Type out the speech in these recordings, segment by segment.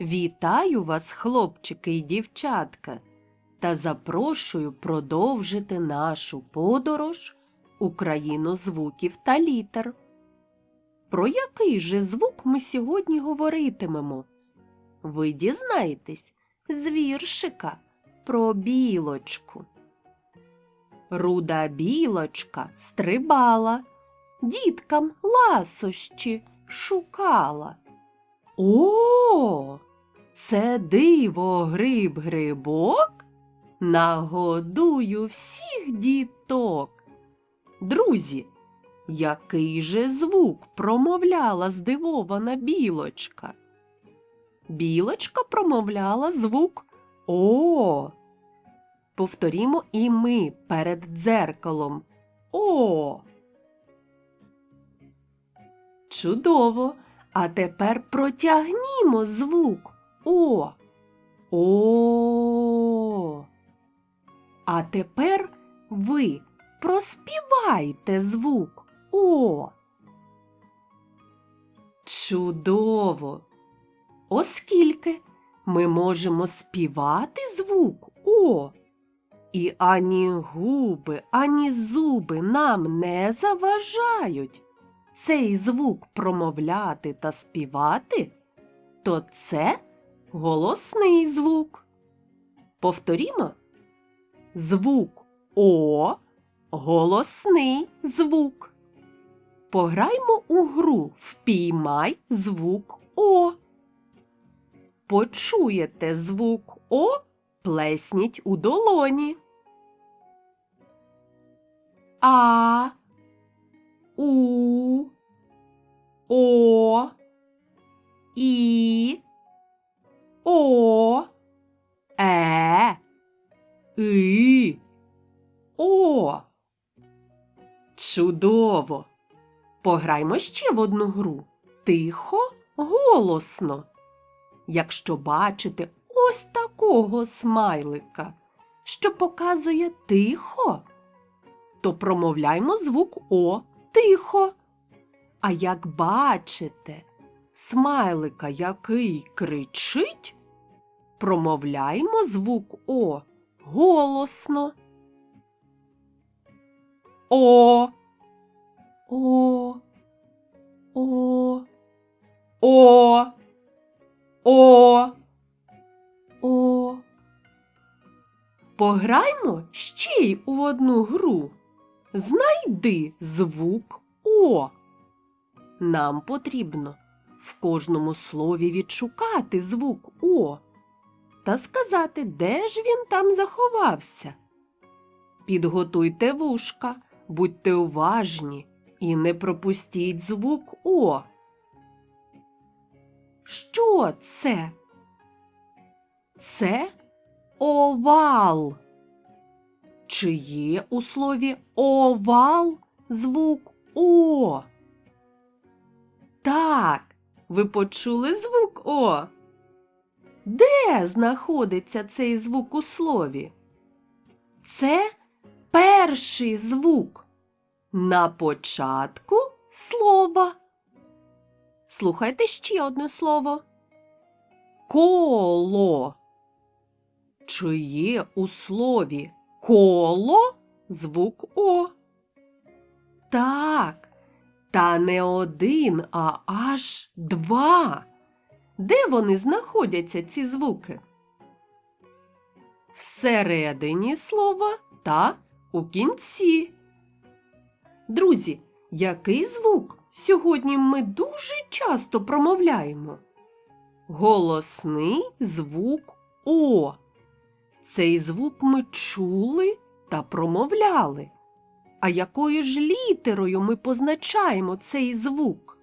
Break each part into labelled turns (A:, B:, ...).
A: Вітаю вас, хлопчики і дівчатка, та запрошую продовжити нашу подорож у країну звуків та літер. Про який же звук ми сьогодні говоритимемо? Ви дізнаєтесь з віршика про білочку. Руда білочка стрибала, діткам ласощі шукала. О, це диво гриб грибок, нагодую всіх діток. Друзі, який же звук промовляла здивована білочка? Білочка промовляла звук О. Повторімо і ми перед дзеркалом. О. Чудово! А тепер протягнімо звук О. О. А тепер ви проспівайте звук О. Чудово! Оскільки ми можемо співати звук О. І ані губи, ані зуби нам не заважають цей звук промовляти та співати, то це голосний звук. Повторімо. Звук О голосний звук. Пограймо у гру Впіймай звук О. Почуєте звук О, плесніть у долоні. А у, О, І, О, Е, И, О. Чудово! Пограймо ще в одну гру. Тихо, голосно. Якщо бачите ось такого смайлика, що показує тихо, то промовляймо звук О тихо. А як бачите смайлика, який кричить, промовляємо звук О голосно. О. О. О. О. О. О. Пограймо ще й у одну гру. Знайди звук О. Нам потрібно в кожному слові відшукати звук О та сказати, де ж він там заховався. Підготуйте вушка, будьте уважні і не пропустіть звук О. Що це? Це овал. Чи є у слові овал звук О? Так, ви почули звук О? Де знаходиться цей звук у слові? Це перший звук на початку слова. Слухайте ще одне слово. Коло. Чи є у слові коло звук О? Так, та не один, а аж два. Де вони знаходяться, ці звуки? Всередині слова та у кінці. Друзі, який звук сьогодні ми дуже часто промовляємо? Голосний звук О. Цей звук ми чули та промовляли. А якою ж літерою ми позначаємо цей звук?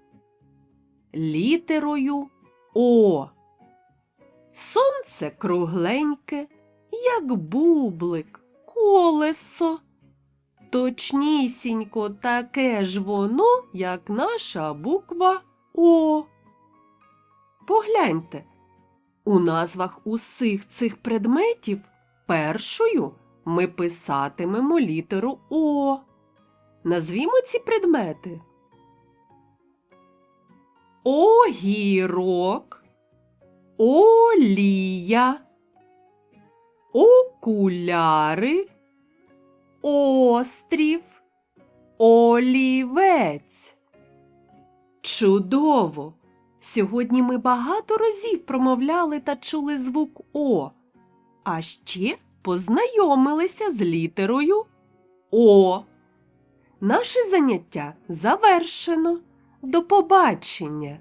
A: Літерою О. Сонце кругленьке, як бублик, колесо. Точнісінько таке ж воно, як наша буква О. Погляньте, у назвах усіх цих предметів першою ми писатимемо літеру О. Назвімо ці предмети. Огірок, олія, окуляри, острів, олівець. Чудово! Сьогодні ми багато разів промовляли та чули звук О, а ще познайомилися з літерою О. Наше заняття завершено. До побачення!